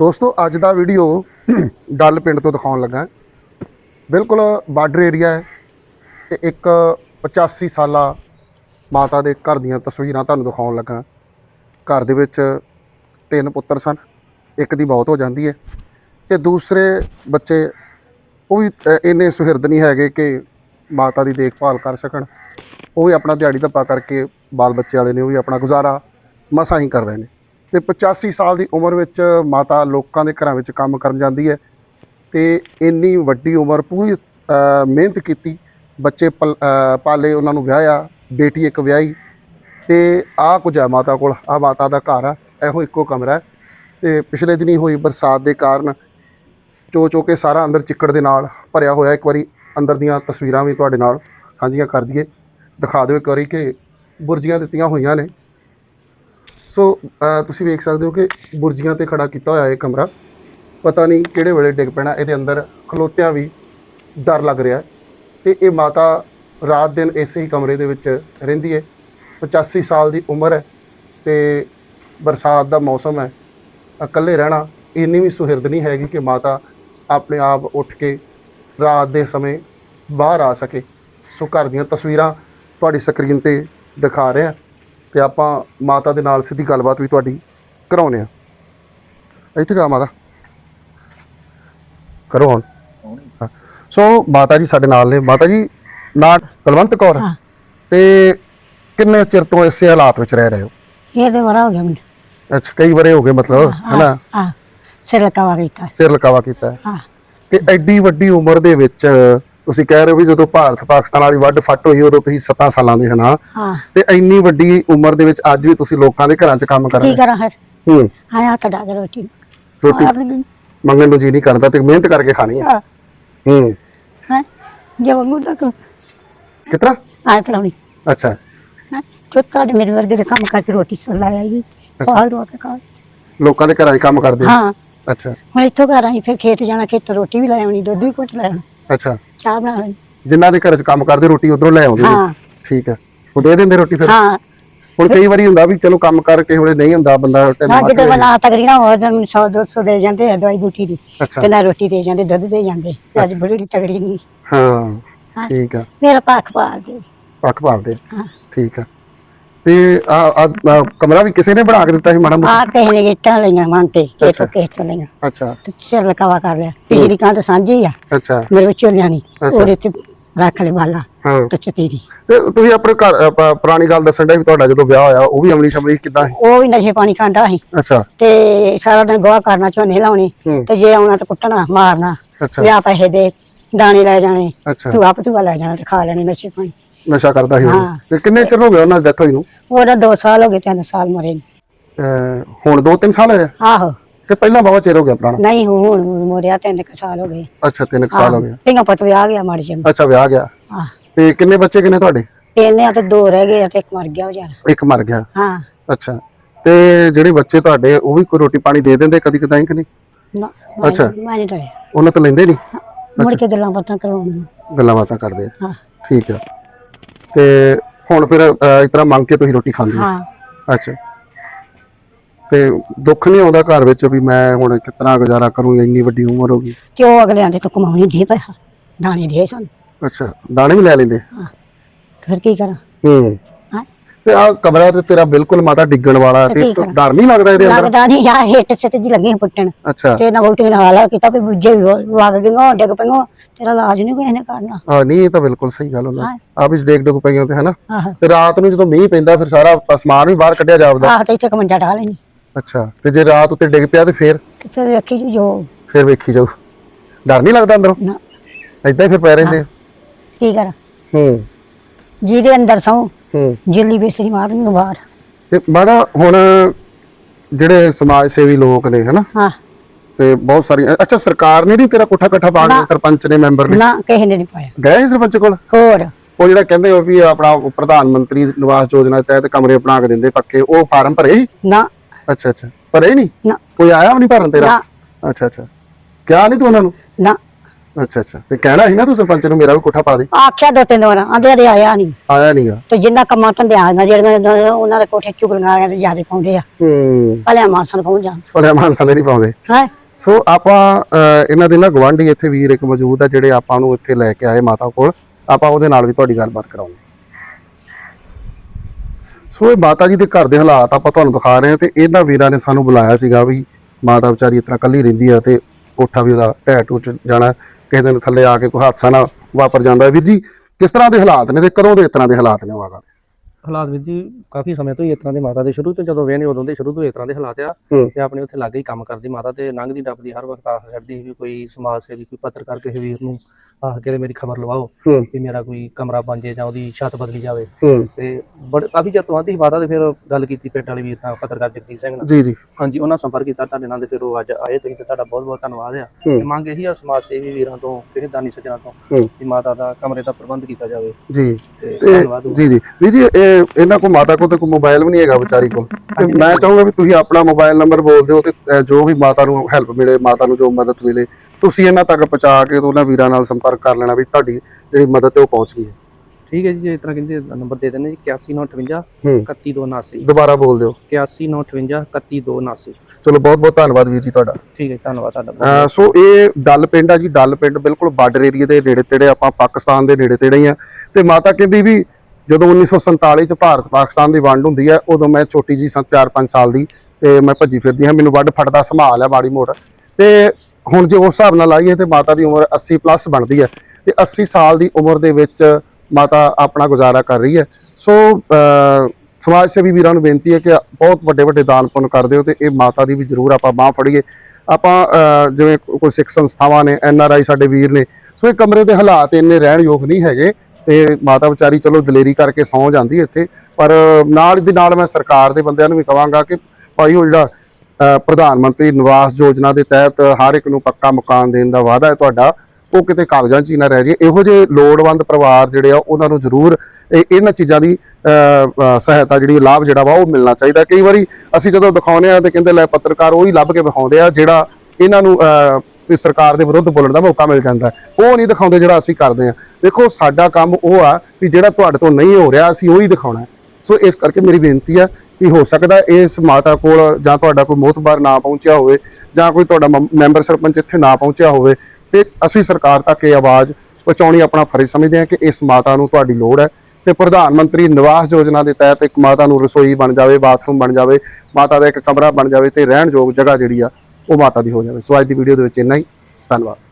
ਦੋਸਤੋ, ਅੱਜ ਦਾ ਵੀਡੀਓ ਡੱਲ ਪਿੰਡ ਤੋਂ ਦਿਖਾਉਣ ਲੱਗਾ। ਬਿਲਕੁਲ ਬਾਰਡਰ ਏਰੀਆ ਹੈ ਤੇ ਇੱਕ 85 ਸਾਲਾ ਮਾਤਾ ਦੇ ਘਰ ਦੀਆਂ ਤਸਵੀਰਾਂ ਤੁਹਾਨੂੰ ਦਿਖਾਉਣ ਲੱਗਾ। ਘਰ ਦੇ ਵਿੱਚ ਤਿੰਨ ਪੁੱਤਰ ਸਨ, ਇੱਕ ਦੀ ਮੌਤ ਹੋ ਜਾਂਦੀ ਹੈ ਤੇ ਦੂਸਰੇ ਬੱਚੇ ਉਹ ਵੀ ਇੰਨੇ ਸੁਹਿਰਦ ਨਹੀਂ ਹੈਗੇ ਕਿ ਮਾਤਾ ਦੀ ਦੇਖਭਾਲ ਕਰ ਸਕਣ। ਉਹ ਵੀ ਆਪਣਾ ਦਿਹਾੜੀ ਧੱਪਾ ਕਰਕੇ ਬਾਲ ਬੱਚੇ ਵਾਲੇ ਨੇ ਉਹ ਵੀ ਆਪਣਾ ਗੁਜ਼ਾਰਾ ਮਸਾਂ ਹੀ ਕਰ ਰਹੇ ਨੇ। ਤੇ 85 ਸਾਲ ਦੀ ਉਮਰ ਵਿੱਚ ਮਾਤਾ ਲੋਕਾਂ ਦੇ ਘਰਾਂ ਵਿੱਚ ਕੰਮ ਕਰਨ ਜਾਂਦੀ ਹੈ ਤੇ ਇੰਨੀ ਵੱਡੀ ਉਮਰ ਪੂਰੀ ਮਿਹਨਤ ਕੀਤੀ। ਬੱਚੇ ਪਲ- ਪਾਲੇ, ਉਹਨਾਂ ਨੂੰ ਵਿਆਹਿਆ, ਬੇਟੀ ਇੱਕ ਵਿਆਹੀ ਤੇ ਆ ਕੁਝ ਹੈ ਮਾਤਾ ਕੋਲ ਆ ਮਾਤਾ ਦਾ ਘਰ ਆ, ਇਹੋ ਇੱਕੋ ਕਮਰਾ ਹੈ ਤੇ ਪਿਛਲੇ ਦਿਨੀ ਹੋਈ ਬਰਸਾਤ ਦੇ ਕਾਰਨ ਚੋ ਚੋ ਕੇ ਸਾਰਾ ਅੰਦਰ ਚਿੱਕੜ ਦੇ ਨਾਲ ਭਰਿਆ ਹੋਇਆ, ਇੱਕ ਵਾਰੀ ਅੰਦਰ ਦੀਆਂ ਤਸਵੀਰਾਂ ਵੀ ਤੁਹਾਡੇ ਨਾਲ ਸਾਂਝੀਆਂ ਕਰ ਦਈਏ। ਦਿਖਾ ਦਿਓ ਇੱਕ ਵਾਰੀ ਕਿ ਬੁਰਜੀਆਂ ਦਿੱਤੀਆਂ ਹੋਈਆਂ ਨੇ। ਸੋ ਤੁਸੀਂ ਵੇਖ ਸਕਦੇ ਹੋ ਕਿ ਬੁਰਜੀਆਂ ਤੇ ਖੜਾ ਕੀਤਾ ਹੋਇਆ ਇਹ ਕਮਰਾ। ਪਤਾ ਨਹੀਂ ਕਿਹੜੇ ਵੇਲੇ ਡਿੱਗ ਪੈਣਾ, ਇਹਦੇ ਅੰਦਰ ਖਲੋਤਿਆਂ ਵੀ ਡਰ ਲੱਗ ਰਿਹਾ। ਹੈ ਤੇ ਇਹ ਮਾਤਾ ਰਾਤ ਦਿਨ ਇਸੇ ਹੀ ਕਮਰੇ ਦੇ ਵਿੱਚ ਰਹਿੰਦੀ ਹੈ। 85 ਸਾਲ ਦੀ ਉਮਰ ਹੈ ਤੇ ਬਰਸਾਤ ਦਾ ਮੌਸਮ ਹੈ। ਇਕੱਲੇ ਰਹਿਣਾ ਇੰਨੀ ਵੀ ਸੁਹਿਰਦ ਨਹੀਂ ਹੈਗੀ ਕਿ ਮਾਤਾ ਆਪਣੇ ਆਪ ਉੱਠ ਕੇ ਰਾਤ ਦੇ ਸਮੇਂ ਬਾਹਰ ਆ ਸਕੇ। ਸੋ ਘਰ ਦੀਆਂ ਤਸਵੀਰਾਂ ਤੁਹਾਡੀ ਸਕਰੀਨ ਤੇ ਦਿਖਾ ਰਿਹਾ। ਤੇ ਆਪਾਂ ਮਾਤਾ ਦੇ ਨਾਲ ਸਿੱਧੀ ਗੱਲਬਾਤ ਵੀ ਤੁਹਾਡੀ ਕਰਾਉਨੇ ਆ ਇੱਥੇ ਗਾ ਮਾਤਾ। ਕਰੋ ਹੁਣ। ਹਾਂ। ਸੋ ਮਾਤਾ ਜੀ ਸਾਡੇ ਨਾਲ ਨੇ। ਮਾਤਾ ਜੀ ਨਾ ਕੁਲਵੰਤ ਕੌਰ। ਹਾਂ। ਤੇ ਕਿੰਨੇ ਚਿਰ ਤੋਂ ਇਸੇ ਹਾਲਾਤ ਵਿੱਚ ਰਹਿ ਰਹੇ ਹੋ? ਇਹ ਤੇ ਬੜਾ ਹੋ ਗਿਆ ਮੈਨੂੰ ਅੱਛਾ ਕਈ ਵਾਰੇ ਹੋ ਗਏ ਮਤਲਬ ਹੈਨਾ? ਹਾਂ ਸਿਰ ਲਕਾਵਾ ਕੀਤਾ। ਸਿਰ ਲਕਾਵਾ ਕੀਤਾ। ਹੈ। ਹਾਂ। ਤੇ ਐਡੀ ਵੱਡੀ ਉਮਰ ਦੇ ਵਿੱਚ ਤੁਸੀਂ ਕਹਿ ਰਹੇ ਹੋ ਵੀ ਜਦੋਂ ਭਾਰਤ ਪਾਕਿਸਤਾਨ ਵਾਲੀ ਵੱਡ ਫੱਟ ਹੋਈ ਉਦੋਂ ਤੁਸੀਂ 7 ਸਾਲਾਂ ਦੇ ਹਨਾ? ਹਾਂ। ਤੇ ਇੰਨੀ ਵੱਡੀ ਉਮਰ ਦੇ ਵਿੱਚ ਅੱਜ ਵੀ ਤੁਸੀਂ ਲੋਕਾਂ ਦੇ ਘਰਾਂ 'ਚ ਕੰਮ ਕਰ ਕੀ ਰਹੇ ਕਰਾਂ ਫਿਰ? ਹੋ। ਹੂੰ ਆਇਆ ਤਾਂ ਡਾਗ ਰੋਟੀ। ਰੋਟੀ ਮੰਗਣ ਨੂੰ ਜੀ ਨਹੀਂ ਕਰਦਾ ਤੇ ਮਿਹਨਤ ਕਰਕੇ ਖਾਣੀ ਹੈ। ਹੂੰ। ਹਾਂ? ਜੇ ਉਹ ਤੱਕ ਕਿਤਨਾ? ਆਏ ਫਲਾਉਣੀ। ਅੱਛਾ। ਹਾਂ? ਚੁੱਤਾ ਦੇ ਮੇਰੇ ਵਰਗੇ ਦੇ ਕੰਮ ਕਰਕੇ ਰੋਟੀ ਬਾਹਰ ਕੇ ਖਾ। ਲੋਕਾਂ ਦੇ ਘਰਾਂ 'ਚ ਕੰਮ ਕਰਦੇ ਹੋ? ਹਾਂ। ਅੱਛਾ। ਹੁਣ ਇੱਥੋਂ ਘਰ ਆਈ ਫਿਰ ਖੇਤ ਜਾਣਾ ਖੇਤ ਰੋਟੀ ਵੀ ਲੈ ਆਉਣੀ ਦੁੱਧ ਵੀ ਕੁੱਟ ਲੈ ਆਉਣਾ। ਅੱਛਾ। ਚਾਹ ਬਣਾ ਲੈਣੀ ਜਿਨ੍ਹਾਂ ਦੇ ਘਰ 'ਚ ਕੰਮ ਕਰਦੇ ਰੋਟੀ ਉਧਰੋਂ ਲੈ ਆਉਂਦੇ ਨੇ। ਹਾਂ। ਠੀਕ ਹੈ। ਉਹ ਦੇ ਦਿੰਦੇ ਰੋਟੀ ਫਿਰ? ਹਾਂ। ਹੁਣ ਕਈ ਵਾਰੀ ਹੁੰਦਾ ਵੀ ਚਲੋ ਕੰਮ ਕਰਕੇ ਹੁਣੇ ਨਹੀਂ ਹੁੰਦਾ ਬੰਦਾ ਢਿੱਲ ਹਾਂ ਜਦੋਂ ਬਣਾ ਤਗੜੀ ਨਾ ਹੋ ਤਾਂ 100 200 ਦੇ ਜਾਂਦੇ ਆ ਦਵਾਈ ਬੂਟੀ ਦੀ। ਅੱਛਾ। ਤੇ ਨਾ ਰੋਟੀ ਦੇ ਜਾਂਦੇ ਦੁੱਧ ਦੇ ਜਾਂਦੇ। ਅੱਜ ਬੜੀ ਤਗੜੀ ਨਹੀਂ ਹਾਂ। ਹਾਂ। ਠੀਕ ਆ। ਮੇਰਾ ਪੱਖ ਪਾ ਦੇ ਪੱਖ ਪਾਉਂਦੇ ਹਾਂ। ਠੀਕ ਆ। ਤੇ ਆ ਆ ਆ ਕਮਰਾ ਵੀ ਕਿਸੇ ਨੇ ਬਣਾ ਕੇ ਦਿੱਤਾ ਸੀ ਮਾੜਾ ਮੋਟਾ? ਆ ਕਿਸੇ ਨੇ ਗਿੱਟਾਂ ਲਈਆਂ ਮਨ ਤੇ ਅੱਛਾ। ਕਿਸੇ ਤੋਂ ਕਿਸੇ ਤੋਂ ਲਈਆਂ। ਅੱਛਾ। ਤੇ ਸਿਰ ਲਕਾਵਾ ਕਰ ਲਿਆ। ਪਿਛਲੀ ਕੰਧ ਸਾਂਝੀ ਆ। ਅੱਛਾ। ਮੇਰੇ ਵਿੱਚ ਝੋਲਿਆਂ ਨਹੀਂ ਅੱਛਾ। ਉਹਦੇ ਤੇ ਰੱਖ ਲੈ ਬਾਲਾ ਹਾਂ। ਤੇ ਚਤੀਰੀ ਤੇ ਤੁਸੀਂ ਆਪਣੇ ਘਰ ਅ, ਪ- ਪੁਰਾਣੀ ਗੱਲ ਦੱਸਣ ਦਾ ਵੀ ਤੁਹਾਡਾ ਜਦੋਂ ਵਿਆਹ ਹੋਇਆ ਉਹ ਵੀ ਅਮਲੀ ਸ਼ਮਲੀ ਕਿੱਦਾਂ ਸੀ? ਉਹ ਵੀ ਨਸ਼ੇ ਪਾਣੀ ਖਾਂਦਾ ਸੀ। ਅੱਛਾ। ਤੇ ਸਾਰਾ ਦਿਨ ਗੋਹਾ ਕਰਨਾ ਝੋਨੇ ਲਾਉਣੇ। ਹੂੰ। ਤੇ ਜੇ ਆਉਣਾ ਤਾਂ ਕੁੱਟਣਾ ਮਾਰਨਾ। ਅੱਛਾ। ਵਿਆਹ ਪੈਸੇ ਦੇ ਦਾਣੇ ਲੈ ਜਾਣੇ। ਅੱਛਾ। ਤੂੰ ਆਪ ਤੂੰ ਲੈ ਜਾਣਾ ਤੇ ਖਾ ਲੈਣੇ ਨਸ਼ੇ ਪਾਣੀ। ਨਸ਼ਾ ਕਰਦਾ ਸੀ ਉਹ ਹਾਂ। ਤੇ ਕਿੰਨੇ ਚਿਰ ਹੋ ਗਿਆ ਉਹਨਾਂ ਦੀ ਡੈਥ ਹੋਈ ਨੂੰ? ਉਹਦਾ 2 ਸਾਲ ਹੋ ਗਏ ਤਿੰਨ ਸਾਲ ਮਰੇ ਨੂੰ। ਹੁਣ 2-3 ਸਾਲ ਹੋਏ ਆ? ਆਹੋ। ਕਿ ਪਹਿਲਾਂ ਬਹੁਤ ਚਿਰ ਹੋ ਗਿਆ ਪੁਰਾਣਾ? ਨਹੀਂ ਹੁਣ ਮੋਰਿਆ ਤਿੰਨ ਕੁ ਸਾਲ ਹੋ ਗਏ। ਅੱਛਾ 3 ਸਾਲ ਹੋ ਗਏ। ਪਿੰਗਾ ਪੁੱਤ ਵਿਆਹ ਗਿਆ ਮਾੜੀ ਚੰਗੀ ਅੱਛਾ ਵਿਆਹ ਗਿਆ। ਹਾਂ। ਤੇ ਕਿੰਨੇ ਬੱਚੇ ਕਿੰਨੇ ਤੁਹਾਡੇ? ਇਹਨੇ ਆ ਤੇ ਦੋ ਰਹਿ ਗਏ ਆ ਤੇ ਇੱਕ ਮਰ ਗਿਆ ਵਿਚਾਰਾ। ਇੱਕ ਮਰ ਗਿਆ। ਹਾਂ। ਅੱਛਾ। ਤੇ ਜਿਹੜੇ ਬੱਚੇ ਤੁਹਾਡੇ ਉਹ ਵੀ ਕੋਈ ਰੋਟੀ ਪਾਣੀ ਦੇ ਦਿੰਦੇ ਕਦੀ ਕਦਾਈ ਕਿ ਨਹੀਂ? ਨਾ ਅੱਛਾ। ਮੈਂ ਨਹੀਂ ਡਰਿਆ ਉਹਨਾਂ ਤੋਂ ਲੈਂਦੇ ਨਹੀਂ? ਮੁੜ ਕੇ ਗੱਲਾਂ ਬਾਤਾਂ ਕਰਾਉਣ ਗੱਲਾਂ ਬਾਤਾਂ ਕਰਦੇ ਆ। ਹਾਂ। ਠੀਕ ਆ। ਤੇ ਹੁਣ ਫਿਰ ਅ, ਇਸ ਤਰ੍ਹਾਂ ਮੰਗ ਕੇ ਤੁਸੀਂ ਰੋਟੀ ਖਾਂਦੇ ਹੋ? ਹਾਂ। ਅੱਛਾ। ਤੇ ਦੁੱਖ ਨਹੀਂ ਆਉਂਦਾ ਘਰ ਵਿੱਚ ਵੀ ਮੈਂ ਹੁਣ ਤਰ੍ਹਾਂ ਗੁਜ਼ਾਰਾ ਕਰੂੰ ਇੰਨੀ ਵੱਡੀ ਉਮਰ ਹੋ ਗਈ? ਉਹ ਅਗਲਿਆਂ ਦੇ ਤੋਂ ਕਮਾਉਣੀ ਦੇ ਪੈਸਾ ਦਾਣੇ ਦੇ ਸਾਨੂੰ। ਅੱਛਾ ਦਾਣੇ ਵੀ ਲੈ ਲੈਂਦੇ? ਹਾਂ। ਫਿਰ ਕੀ ਕਰਾਂ? ਹਾਂ। ਤੇ ਆ ਕਮਰਾ ਤੇ ਤੇਰਾ ਬਿਲਕੁਲ ਮਾਤਾ ਡਿੱਗਣ ਵਾਲਾ ਤੇ? ਡਰ ਨਹੀਂ ਲੱਗਦਾ ਇਹਦੇ ਅੰਦਰ? ਲੱਗਦਾ ਨਹੀਂ ਯਾਰ ਹੇਠ ਸੇ ਤੇ ਜੀ ਲੱਗੇ ਪੁੱਟਣ। ਅੱਛਾ। ਤੇ ਨਾ ਵੋਟੀ ਨਾਲ ਹਾਲਾ ਕੀਤਾ ਵੀ ਬੁੱਝੇ ਵੀ ਵਗ ਗਈਆਂ ਡਿੱਗ ਪਈਆਂ ਤੇਰਾ ਇਲਾਜ ਨਹੀਂ ਕੋਈ ਨੇ ਕਰਨਾ। ਹਾਂ ਨਹੀਂ ਇਹ ਤਾਂ ਬਿਲਕੁਲ ਸਹੀ ਗੱਲ ਹੁੰਦਾ ਹਾਂ। ਆ ਵੀ ਡੇਗ ਡੁਗ ਪਈਆਂ ਤੇ ਹਨਾ? ਤੇ ਰਾਤ ਨੂੰ ਜਦੋਂ ਮੀਂਹ ਪੈਂਦਾ ਫਿਰ ਸਾਰਾ ਅਸਮਾਨ ਵੀ ਬਾਹਰ ਕੱਢਿਆ ਜਾਪਦਾ। ਆਹ ਤੇ ਇੱਥੇ ਕਮੰਜਾ ਢਾ ਲੈਣੀ ਅੱਛਾ ਤੇ ਜੇ ਰਾਤ ਉੱਤੇ ਡਿੱਗ ਪਿਆ ਤੇ ਫਿਰ? ਫਿਰ ਵੇਖੀ ਜੀ ਜੋ। ਫਿਰ ਵੇਖੀ ਜਾਊ। ਡਰ ਨਹੀਂ ਲੱਗਦਾ ਅੰਦਰੋਂ? ਨਾ। ਏਦਾਂ ਹੀ ਫਿਰ ਪੈ ਰਹਿੰਦੇ। ਕੀ ਕਰਾਂ? ਹੂੰ। ਜਿਹਦੇ ਅੰਦਰ ਸੌ ਹੂੰ। ਜਿੱਲੀ ਬੇਸਰੀ ਮਾਰਨ ਬਾਹਰ। ਤੇ ਮਾਦਾ ਹੁਣ ਜਿਹੜੇ ਸਮਾਜ ਸੇਵੀ ਲੋਕ ਨੇ ਹਨਾ? ਹਾਂ। ਤੇ ਬਹੁਤ ਸਾਰੀਆਂ ਅੱਛਾ ਸਰਕਾਰ ਨੇ ਨਹੀਂ ਤੇਰਾ ਕੋਠਾ ਇਕੱਠਾ ਪਾ ਕੇ। ਸਰਪੰਚ ਨੇ ਮੈਂਬਰ ਨੇ? ਨਾ ਕਿਸੇ ਨੇ ਨਹੀਂ ਪਾਇਆ। ਗਏ ਸਰਪੰਚ ਕੋਲ? ਹੋਰ। ਉਹ ਜਿਹੜਾ ਕਹਿੰਦੇ ਉਹ ਵੀ ਆਪਣਾ ਪ੍ਰਧਾਨ ਮੰਤਰੀ ਨਿਵਾਸ ਯੋਜਨਾ ਤਹਿਤ ਕਮਰੇ ਬਣਾ ਕੇ ਦਿੰਦੇ ਪੱਕੇ ਉਹ ਫਾਰਮ ਭਰੇ ਸੀ? ਨਾ। ਅੱਛਾ ਅੱਛਾ। ਭਰੇ ਨਹੀਂ? ਨਾ। ਕੋਈ ਆਇਆ ਵੀ ਨਹੀਂ ਭਰਨ ਤੇਰਾ? ਨਾ। ਅੱਛਾ ਅੱਛਾ। ਕਿਹਾ ਨਹੀਂ ਤੂੰ ਉਹਨਾਂ ਨੂੰ? ਨਾ। ਅੱਛਾ ਅੱਛਾ। ਤੇ ਕਹਿਣਾ ਸੀ ਨਾ ਤੂੰ ਸਰਪੰਚ ਨੂੰ ਮੇਰਾ ਵੀ ਕੋਠਾ ਪਾ ਦੇ। ਆਖਿਆ ਦੋ ਤਿੰਨ ਵਾਰ ਆਂਦੇ ਦੇ ਆਇਆ ਨਹੀਂ ਆਇਆ ਨਹੀਂਗਾ ਤੇ ਜਿੰਨਾ ਕੰਮਾਂ ਧੰਦੇ ਆ ਨਾ ਜਿਹੜੀਆਂ ਉਹਨਾਂ ਦੇ ਕੋਠੇ ਚੁਗਲੀਆਂ ਆ ਜ਼ਿਆਦਾ ਪਾਉਂਦੇ ਆ। ਹੂੰ। ਭਲਿਆ ਮਾਨਸਨ ਪਹੁੰਚ ਜਾਣ। ਭਲੇ ਮਾਨਸਾਂ ਦੇ ਨਹੀਂ ਪਾਉਂਦੇ। ਹੈ? ਸੋ ਆਪਾਂ ਇਹਨਾਂ ਦੇ ਨਾ ਗਵਾਂਢੀ ਇੱਥੇ ਵੀਰ ਇੱਕ ਮੌਜੂਦ ਆ ਜਿਹੜੇ ਆਪਾਂ ਨੂੰ ਇੱਥੇ ਲੈ ਕੇ ਆਏ ਮਾਤਾ ਕੋਲ। ਆਪਾਂ ਉਹਦੇ ਨਾਲ ਵੀ ਤੁਹਾਡੀ ਗੱਲਬਾਤ ਕਰਾਉਂਗੇ ਸੋ ਇਹ ਮਾਤਾ ਜੀ ਦੇ ਘਰ ਦੇ ਹਾਲਾਤ ਆਪਾਂ ਤੁਹਾਨੂੰ ਦਿਖਾ ਰਹੇ ਹਾਂ ਤੇ ਇਹਨਾਂ ਵੀਰਾਂ ਨੇ ਸਾਨੂੰ ਬੁਲਾਇਆ ਸੀਗਾ ਵੀ ਮਾਤਾ ਵਿਚਾਰੀ ਇਸ ਤਰ੍ਹਾਂ ਇਕੱਲੀ ਰਹਿੰਦੀ ਆ ਤੇ ਕੋਠਾ ਵੀ ਉਹਦਾ ਢਹਿ ਟੁੱਟ ਜਾਣਾ। ਕਿਸੇ ਦਿਨ ਥੱਲੇ ਆ ਕੇ ਕੋਈ ਹਾਦਸਾ ਨਾ ਵਾਪਰ ਜਾਂਦਾ ਵੀਰ ਜੀ ਕਿਸ ਤਰ੍ਹਾਂ ਦੇ ਹਾਲਾਤ ਨੇ ਤੇ ਕਦੋਂ ਦੇ ਇਸ ਤਰ੍ਹਾਂ ਦੇ ਹਾਲਾਤ ਨੇ ਦੇ ਹਾਲਾਤ ਵੀਰ ਜੀ ਕਾਫੀ ਸਮੇਂ ਤੋਂ ਹੀ ਇਸ ਤਰ੍ਹਾਂ ਦੇ ਮਾਤਾ ਦੇ ਸ਼ੁਰੂ ਤੋਂ ਜਦੋਂ ਵੇਹਨੇ ਉਦੋਂ ਦੇ ਸ਼ੁਰੂ ਤੋਂ ਇਸ ਤਰ੍ਹਾਂ ਦੇ ਹਾਲਾਤ ਆ। ਤੇ ਆਪਣੇ ਉੱਥੇ ਲਾਗੇ ਹੀ ਕੰਮ ਕਰਦੀ ਮਾਤਾ ਤੇ ਲੰਘਦੀ ਡੱਬਦੀ ਹਰ ਵਕਤ ਆਖ ਕਰਦੀ ਵੀ ਕੋਈ ਸਮਾਜ ਸੇਵੀ ਕੋਈ ਪੱਤਰਕਾਰ ਕਿਸੇ ਵੀਰ ਨੂੰ ਆਖ ਕੇ ਤੇ ਮੇਰੀ ਖਬਰ ਲਵਾਓ ਹੂੰ। ਵੀ ਮੇਰਾ ਕੋਈ ਕਮਰਾ ਬਣ ਜੇ ਜਾਂ ਉਹਦੀ ਛੱਤ ਬਦਲੀ ਜਾਵੇ। ਹੂੰ। ਤੇ ਬੜੇ ਕਾਫੀ ਤੋਂ ਆਂਦੀ ਮਾਤਾ ਤੇ ਫਿਰ ਗੱਲ ਕੀਤੀ ਪਿੰਡ ਵਾਲੇ ਵੀਰ ਨਾਲ ਪੱਤਰਕਾਰ ਜਗਦੀਪ ਸਿੰਘ ਨਾਲ। ਜੀ ਜੀ। ਹਾਂਜੀ ਉਹਨਾਂ ਸੰਪਰਕ ਕੀਤਾ ਤੁਹਾਡੇ ਨਾਲ ਤੇ ਫਿਰ ਉਹ ਅੱਜ ਆਏ ਤੁਸੀਂ ਤੇ ਤੁਹਾਡਾ ਬਹੁਤ ਬਹੁਤ ਧੰਨਵਾਦ ਆ। ਤੇ ਮੰਗ ਇਹੀ ਆ ਸਮਾਜ ਸੇਵੀ ਵੀਰਾਂ ਤੋਂ ਕਿਸੇ ਦਾਨੀ ਸੱਜਣਾ ਤੋਂ ਕਿ ਮਾਤਾ ਦਾ ਕਮਰੇ ਦਾ ਪ੍ਰਬੰਧ ਕੀਤਾ ਜਾਵੇ। ਜੀ। ਧੰਨਵਾਦ ਜੀ ਜੀ। ਵੀਰ ਜੀ ਇਹ ਇਹਨਾਂ ਕੋ ਮਾਤਾ ਕੋ ਤੇ ਕੋਈ ਮੋਬਾਈਲ ਵੀ ਨਹੀਂ ਹੈਗਾ ਵਿਚਾਰੀ ਕੋਲ। ਤੇ ਮੈਂ ਚਾਹੂੰਗਾ ਵੀ ਤੁਸੀਂ ਆਪਣਾ ਮੋਬਾਈਲ ਨੰਬਰ ਬੋਲ ਦਿਓ ਤੇ ਜੋ ਵੀ ਮਾਤਾ ਨੂੰ ਹੈਲਪ ਮਿਲੇ ਮਾਤਾ ਨੂੰ ਜੋ ਮਦਦ ਮਿਲੇ ਤੁਸੀਂ ਇਹਨਾਂ ਤੱਕ ਪਹੁੰਚਾ ਕੇ ਉਹਨਾਂ ਵੀਰਾਂ ਨਾਲ ਸੰਪਰਕ ਕਰ ਲੈਣਾ ਵੀ ਤੁਹਾਡੀ ਜਿਹੜੀ ਮਦਦ ਤੇ ਉਹ ਪਹੁੰਚ ਗਈ ਹੈ। ਠੀਕ ਹੈ ਜੀ ਜੇ ਇਸ ਤਰ੍ਹਾਂ ਕਹਿੰਦੇ ਨੰਬਰ ਦੇ ਦਿੰਦੇ ਜੀ 8158 ਹੂੰ। 31279 ਦੁਬਾਰਾ ਬੋਲ ਦਿਓ। 8158 31279 ਚਲੋ ਬਹੁਤ ਬਹੁਤ ਧੰਨਵਾਦ ਵੀਰ ਜੀ ਤੁਹਾਡਾ। ਠੀਕ ਹੈ ਧੰਨਵਾਦ ਤੁਹਾਡਾ। ਸੋ ਇਹ ਡੱਲ ਪਿੰਡ ਆ ਜੀ ਡੱਲ ਪਿੰਡ ਬਿਲਕੁਲ ਬਾਰਡਰ ਏਰੀਆ ਦੇ ਨੇੜੇ ਤੇੜੇ ਆਪਾਂ ਪਾਕਿਸਤਾਨ ਦੇ ਨੇੜੇ ਤੇੜੇ ਆ। ਤੇ ਮਾਤਾ ਕਹਿੰਦੀ ਵੀ ਜਦੋਂ 1947 ਚ ਭਾਰਤ ਪਾਕਿਸਤਾਨ ਦੀ ਵੰਡ ਹੁੰਦੀ ਹੈ ਉਦੋਂ ਮੈਂ ਛੋਟੀ ਜੀ ਸਾਂ 4-5 ਸਾਲ ਦੀ ਤੇ ਮੈਂ ਭੱਜੀ ਫਿਰਦੀ ਹਾਂ ਮੈਨੂੰ ਵੱਡ ਫੜਦਾ ਸੰਭਾਲ ਹੈ ਮਾੜੀ ਮੋਟ। ਤੇ ਹੁਣ ਜੇ ਉਸ ਹਿਸਾਬ ਨਾਲ ਲਾਈਏ ਤੇ ਮਾਤਾ ਦੀ ਉਮਰ 80 ਪਲੱਸ ਬਣਦੀ ਹੈ ਤੇ 80 ਸਾਲ ਦੀ ਉਮਰ ਦੇ ਵਿੱਚ ਮਾਤਾ ਆਪਣਾ ਗੁਜ਼ਾਰਾ ਕਰ ਰਹੀ ਹੈ। ਸੋ ਸਮਾਜ ਸੇਵੀ ਵੀਰਾਂ ਨੂੰ ਬੇਨਤੀ ਹੈ ਕਿ ਬਹੁਤ ਵੱਡੇ ਵੱਡੇ ਦਾਨ ਪੁੰਨ ਕਰਦੇ ਹੋ ਤੇ ਇਹ ਮਾਤਾ ਦੀ ਵੀ ਜ਼ਰੂਰ ਆਪਾਂ ਬਾਹ ਫੜੀਏ। ਆਪਾਂ ਜਿਵੇਂ ਕੋਈ ਸਿੱਖ ਸੰਸਥਾਵਾਂ ਨੇ, ਐਨ ਆਰ ਆਈ ਸਾਡੇ ਵੀਰ ਨੇ, ਸੋ ਇਹ ਕਮਰੇ ਦੇ ਹਾਲਾਤ ਇੰਨੇ ਰਹਿਣ ਯੋਗ ਨਹੀਂ ਹੈਗੇ ਤੇ ਮਾਤਾ ਵਿਚਾਰੀ ਚਲੋ ਦਲੇਰੀ ਕਰਕੇ ਸੌਂ ਜਾਂਦੀ ਹੈ ਇੱਥੇ। ਪਰ ਨਾਲ ਦੀ ਨਾਲ ਮੈਂ ਸਰਕਾਰ ਦੇ ਬੰਦਿਆਂ ਨੂੰ ਵੀ ਕਹਾਂਗਾ ਕਿ ਭਾਈ ਉਹ ਜਿਹੜਾ ਪ੍ਰਧਾਨ ਮੰਤਰੀ ਨਿਵਾਸ ਯੋਜਨਾ ਦੇ ਤਹਿਤ ਹਰ ਇੱਕ ਨੂੰ ਪੱਕਾ ਮਕਾਨ ਦੇਣ ਦਾ ਵਾਅਦਾ ਹੈ ਤੁਹਾਡਾ, ਉਹ ਕਿਤੇ ਕਾਗਜ਼ਾਂ 'ਚ ਹੀ ਨਾ ਰਹਿ ਜੇ ਇਹੋ ਜਿਹੇ ਲੋੜਵੰਦ ਪਰਿਵਾਰ ਜਿਹੜੇ ਆ, ਉਹਨਾਂ ਨੂੰ ਜ਼ਰੂਰ ਇਹ- ਇਹਨਾਂ ਚੀਜ਼ਾਂ ਦੀ ਸਹਾਇਤਾ ਜਿਹੜੀ ਲਾਭ ਜਿਹੜਾ ਵਾ, ਉਹ ਮਿਲਣਾ ਚਾਹੀਦਾ। ਕਈ ਵਾਰੀ ਅਸੀਂ ਜਦੋਂ ਦਿਖਾਉਂਦੇ ਆ ਤੇ ਕਹਿੰਦੇ ਲੈ ਪੱਤਰਕਾਰ ਉਹੀ ਲੱਭ ਕੇ ਵਿਖਾਉਂਦੇ ਆ, ਜਿਹੜਾ ਇਹਨਾਂ ਨੂੰ ਸਰਕਾਰ ਦੇ ਵਿਰੁੱਧ ਬੋਲਣ ਦਾ ਮੌਕਾ ਮਿਲ ਜਾਂਦਾ ਉਹ ਨਹੀਂ ਦਿਖਾਉਂਦੇ ਜਿਹੜਾ ਅਸੀਂ ਕਰਦੇ ਆ ਦੇਖੋ, ਸਾਡਾ ਕੰਮ ਉਹ ਆ ਵੀ ਜਿਹੜਾ ਤੁਹਾਡੇ ਤੋਂ ਨਹੀਂ ਹੋ ਰਿਹਾ, ਅਸੀਂ ਉਹੀ ਦਿਖਾਉਣਾ ਸੋ ਇਸ ਕਰਕੇ ਮੇਰੀ ਬੇਨਤੀ ਆ ਕਿ ਹੋ ਸਕਦਾ ਇਸ ਮਾਤਾ ਕੋਲ ਜਾਂ ਤੁਹਾਡਾ ਕੋਈ ਮੋਤਬਾਰ ਨਾ ਪਹੁੰਚਿਆ ਹੋਵੇ ਜਾਂ ਕੋਈ ਤੁਹਾਡਾ ਮੰ- ਮੈਂਬਰ ਸਰਪੰਚ ਇੱਥੇ ਨਾ ਪਹੁੰਚਿਆ ਹੋਵੇ, ਤੇ ਅਸੀਂ ਸਰਕਾਰ ਤੱਕ ਇਹ ਆਵਾਜ਼ ਪਹੁੰਚਾਉਣੀ ਆਪਣਾ ਫਰਜ਼ ਸਮਝਦੇ ਹਾਂ ਕਿ ਇਸ ਮਾਤਾ ਨੂੰ ਤੁਹਾਡੀ ਲੋੜ ਹੈ ਤੇ ਪ੍ਰਧਾਨ ਮੰਤਰੀ ਨਿਵਾਸ ਯੋਜਨਾ ਦੇ ਤਹਿਤ ਇੱਕ ਮਾਤਾ ਨੂੰ ਰਸੋਈ ਬਣ ਜਾਵੇ, ਬਾਥਰੂਮ ਬਣ ਜਾਵੇ, ਮਾਤਾ ਦਾ ਇੱਕ ਕਮਰਾ ਬਣ ਜਾਵੇ ਤੇ ਰਹਿਣ ਯੋਗ ਜਗ੍ਹਾ ਜਿਹੜੀ ਆ ਉਹ ਮਾਤਾ ਦੀ ਹੋ ਜਾਵੇ। ਸੋ ਅੱਜ ਦੀ ਵੀਡੀਓ ਦੇ ਵਿੱਚ ਇੰਨਾ ਹੀ। ਧੰਨਵਾਦ।